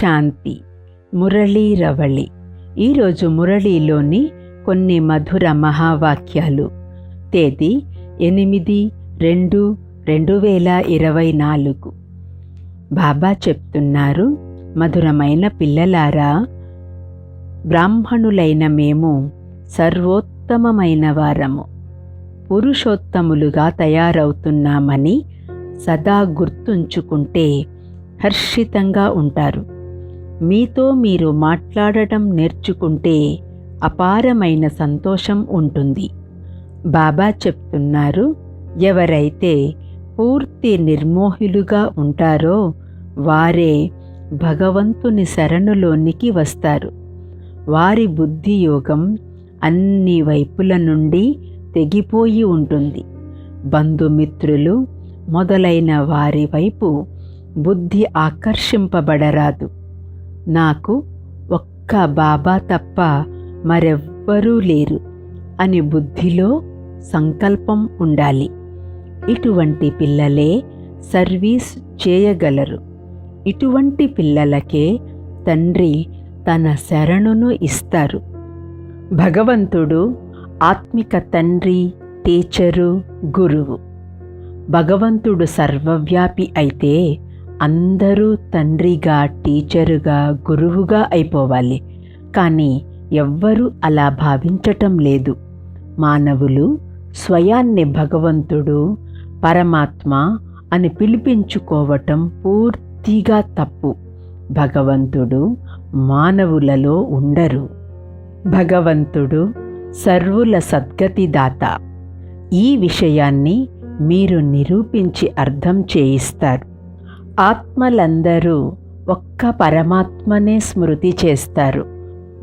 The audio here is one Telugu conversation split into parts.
శాంతి మురళీ రవళి. ఈరోజు మురళీలోని కొన్ని మధుర మహావాక్యాలు. తేదీ ఎనిమిది రెండు రెండు వేల ఇరవై నాలుగు. బాబా చెప్తున్నారు మధురమైన పిల్లలారా బ్రాహ్మణులైన మేము సర్వోత్తమమైన వారము. పురుషోత్తములుగా తయారవుతున్నామని సదా గుర్తుంచుకుంటే హర్షితంగా ఉంటారు. మీతో మీరు మాట్లాడటం నేర్చుకుంటే అపారమైన సంతోషం ఉంటుంది. బాబా చెప్తున్నారు ఎవరైతే పూర్తి నిర్మోహులుగా ఉంటారో వారే భగవంతుని శరణులోనికి వస్తారు. వారి బుద్ధి యోగం అన్ని వైపుల నుండి తెగిపోయి ఉంటుంది. బంధుమిత్రులు మొదలైన వారి వైపు బుద్ధి ఆకర్షింపబడరాదు. నాకు ఒక్క బాబా తప్ప మరెవ్వరూ లేరు అని బుద్ధిలో సంకల్పం ఉండాలి. ఇటువంటి పిల్లలే సర్వీస్ చేయగలరు. ఇటువంటి పిల్లలకే తండ్రి తన శరణును ఇస్తారు. భగవంతుడు ఆత్మిక తండ్రి టీచరు గురువు. భగవంతుడు సర్వవ్యాపి అయితే అందరూ తండ్రిగా టీచరుగా గురువుగా అయిపోవాలి. కానీ ఎవ్వరూ అలా భావించటం లేదు. మానవులు స్వయాన్ని భగవంతుడు పరమాత్మ అని పిలిపించుకోవటం పూర్తిగా తప్పు. భగవంతుడు మానవులలో ఉండరు. భగవంతుడు సర్వుల సద్గతిదాత. ఈ విషయాన్ని మీరు నిరూపించి అర్థం చేయిస్తారు. ఆత్మలందరూ ఒక్క పరమాత్మనే స్మృతి చేస్తారు.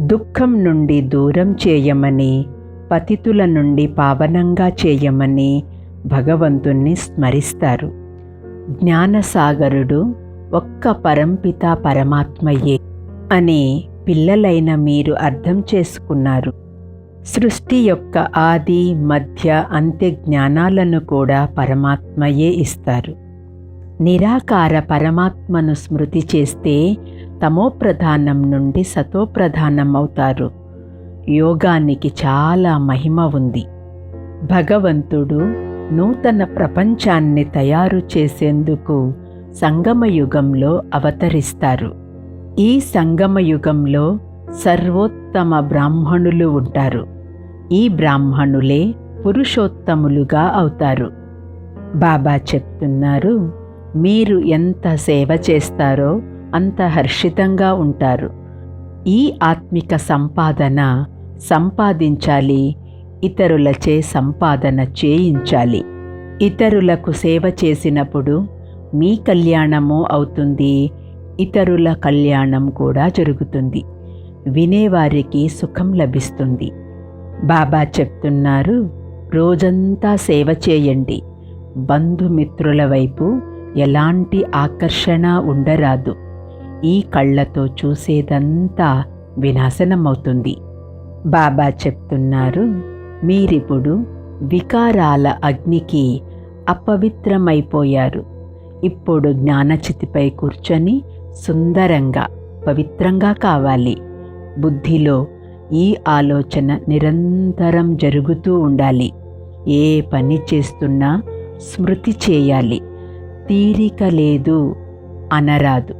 దుఃఖం నుండి దూరం చేయమని పతితుల నుండి పావనంగా చేయమని భగవంతుణ్ణి స్మరిస్తారు. జ్ఞానసాగరుడు ఒక్క పరంపిత పరమాత్మయే అని పిల్లలైన మీరు అర్థం చేసుకున్నారు. సృష్టి యొక్క ఆది మధ్య అంత్య జ్ఞానాలను కూడా పరమాత్మయే ఇస్తారు. నిరాకార పరమాత్మను స్మృతి చేస్తే తమోప్రధానం నుండి సతోప్రధానం అవుతారు. యోగానికి చాలా మహిమ ఉంది. భగవంతుడు నూతన ప్రపంచాన్ని తయారు చేసేందుకు సంగమయుగంలో అవతరిస్తారు. ఈ సంగమయుగంలో సర్వోత్తమ బ్రాహ్మణులు ఉంటారు. ఈ బ్రాహ్మణులే పురుషోత్తములుగా అవుతారు. బాబా చెప్తున్నారు మీరు ఎంత సేవ చేస్తారో అంత హర్షితంగా ఉంటారు. ఈ ఆత్మిక సంపాదన సంపాదించాలి ఇతరులచే సంపాదన చేయించాలి. ఇతరులకు సేవ చేసినప్పుడు మీ కళ్యాణము అవుతుంది ఇతరుల కళ్యాణం కూడా జరుగుతుంది. వినేవారికి సుఖం లభిస్తుంది. బాబా చెప్తున్నారు రోజంతా సేవ చేయండి. బంధుమిత్రుల వైపు ఎలాంటి ఆకర్షణ ఉండరాదు. ఈ కళ్ళతో చూసేదంతా వినాశనమవుతుంది. బాబా చెప్తున్నారు మీరిప్పుడు వికారాల అగ్నికి అపవిత్రమైపోయారు. ఇప్పుడు జ్ఞానచితిపై కూర్చొని సుందరంగా పవిత్రంగా కావాలి. బుద్ధిలో ఈ ఆలోచన నిరంతరం జరుగుతూ ఉండాలి. ఏ పని చేస్తున్నా స్మృతి చేయాలి. తీరిక లేదు అనరాదు.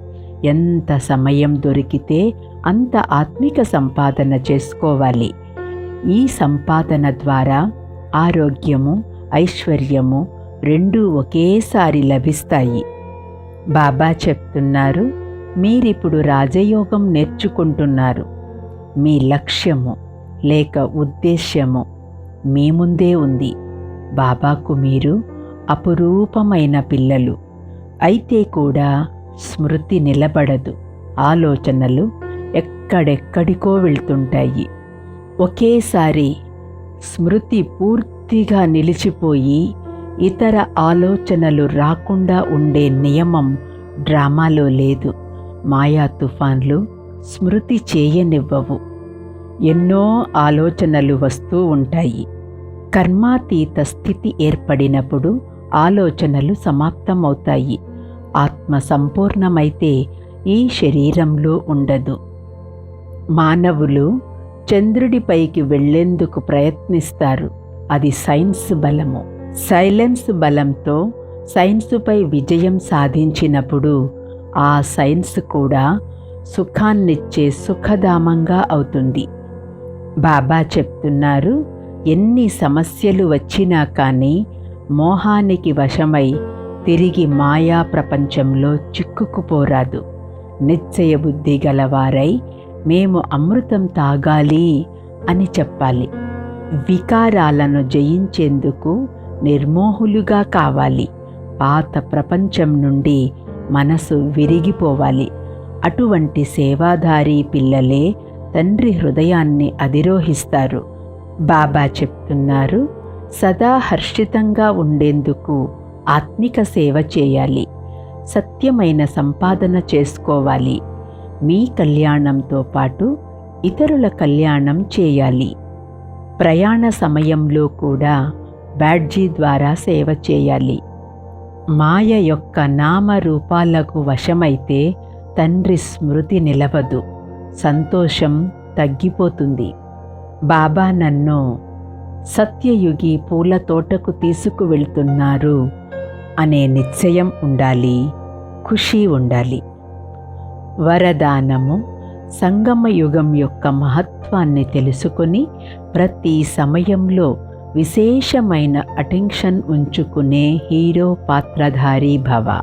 ఎంత సమయం దొరికితే అంత ఆత్మిక సంపాదన చేసుకోవాలి. ఈ సంపాదన ద్వారా ఆరోగ్యము ఐశ్వర్యము రెండూ ఒకేసారి లభిస్తాయి. బాబా చెప్తున్నారు మీరిప్పుడు రాజయోగం నేర్చుకుంటున్నారు. మీ లక్ష్యము లేక ఉద్దేశ్యము మీ ముందే ఉంది. బాబాకు మీరు అపురూపమైన పిల్లలు. అయితే కూడా స్మృతి నిలబడదు. ఆలోచనలు ఎక్కడెక్కడికో వెళ్తుంటాయి. ఒకేసారి స్మృతి పూర్తిగా నిలిచిపోయి ఇతర ఆలోచనలు రాకుండా ఉండే నియమం డ్రామాలో లేదు. మాయా తుఫాన్లు స్మృతి చేయనివ్వవు. ఎన్నో ఆలోచనలు వస్తూ ఉంటాయి. కర్మాతీత స్థితి ఏర్పడినప్పుడు ఆలోచనలు సమాప్తమవుతాయి. ఆత్మ సంపూర్ణమైతే ఈ శరీరంలో ఉండదు. మానవులు చంద్రుడిపైకి వెళ్ళేందుకు ప్రయత్నిస్తారు. అది సైన్స్ బలము. సైలెన్స్ బలంతో సైన్సుపై విజయం సాధించినప్పుడు ఆ సైన్స్ కూడా సుఖాన్నిచ్చే సుఖధామంగా అవుతుంది. బాబా చెప్తున్నారు ఎన్ని సమస్యలు వచ్చినా కానీ మోహానికి వశమై తిరిగి మాయా ప్రపంచంలో చిక్కుకుపోరాదు. నిశ్చయ బుద్ధి గలవారై మేము అమృతం తాగాలి అని చెప్పాలి. వికారాలను జయించేందుకు నిర్మోహులుగా కావాలి. పాత ప్రపంచం నుండి మనసు విరిగిపోవాలి. అటువంటి సేవాధారి పిల్లలే తండ్రి హృదయాన్ని అధిరోహిస్తారు. బాబా చెప్తున్నారు సదా హర్షితంగా ఉండేందుకు ఆత్మిక సేవ చేయాలి. సత్యమైన సంపాదన చేసుకోవాలి. మీ కళ్యాణంతో పాటు ఇతరుల కళ్యాణం చేయాలి. ప్రయాణ సమయంలో కూడా బ్యాడ్జీ ద్వారా సేవ చేయాలి. మాయ యొక్క నామరూపాలకు వశమైతే తండ్రి స్మృతి నిలవదు. సంతోషం తగ్గిపోతుంది. బాబా నన్ను సత్యయుగి పూల తోటకు తీసుకువెళ్తున్నారు అనే నిశ్చయం ఉండాలి ఖుషి ఉండాలి. వరదానము సంగమ యుగం యొక్క మహత్వాన్ని తెలుసుకొని ప్రతి సమయంలో విశేషమైన అటెన్షన్ ఉంచుకునే హీరో పాత్రధారి భవ.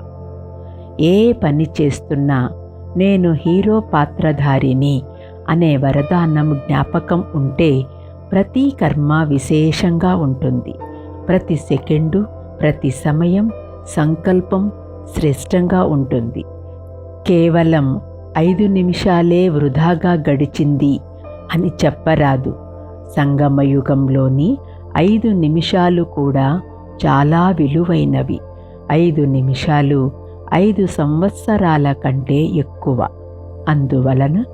ఏ పని చేస్తున్నా నేను హీరో పాత్రధారిని అనే వరదానం జ్ఞాపకం ఉంటే ప్రతి కర్మ విశేషంగా ఉంటుంది. ప్రతి సెకండు ప్రతి సమయం సంకల్పం శ్రేష్టంగా ఉంటుంది. కేవలం ఐదు నిమిషాలే వృధాగా గడిచింది అని చెప్పరాదు. సంగమయుగంలోని ఐదు నిమిషాలు కూడా చాలా విలువైనవి. ఐదు నిమిషాలు ఐదు సంవత్సరాల కంటే ఎక్కువ. అందువలన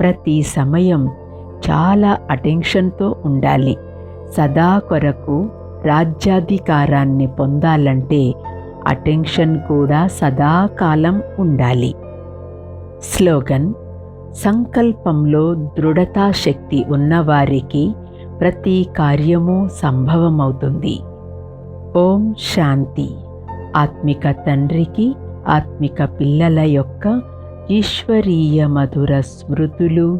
ప్రతి సమయం చాలా అటెన్షన్తో ఉండాలి. సదా కొరకు రాజ్యాధికారాన్ని పొందాలంటే అటెన్షన్ కూడా సదాకాలం ఉండాలి. స్లోగన్ సంకల్పంలో దృఢతా శక్తి ఉన్నవారికి ప్రతి కార్యము సంభవమవుతుంది. ఓం శాంతి. ఆత్మిక తండ్రికి ఆత్మిక పిల్లల యొక్క ఈశ్వరీయ మధుర స్మృతులు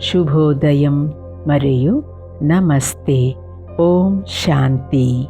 శుభోదయం మరియు నమస్తే. ఓం శాంతి.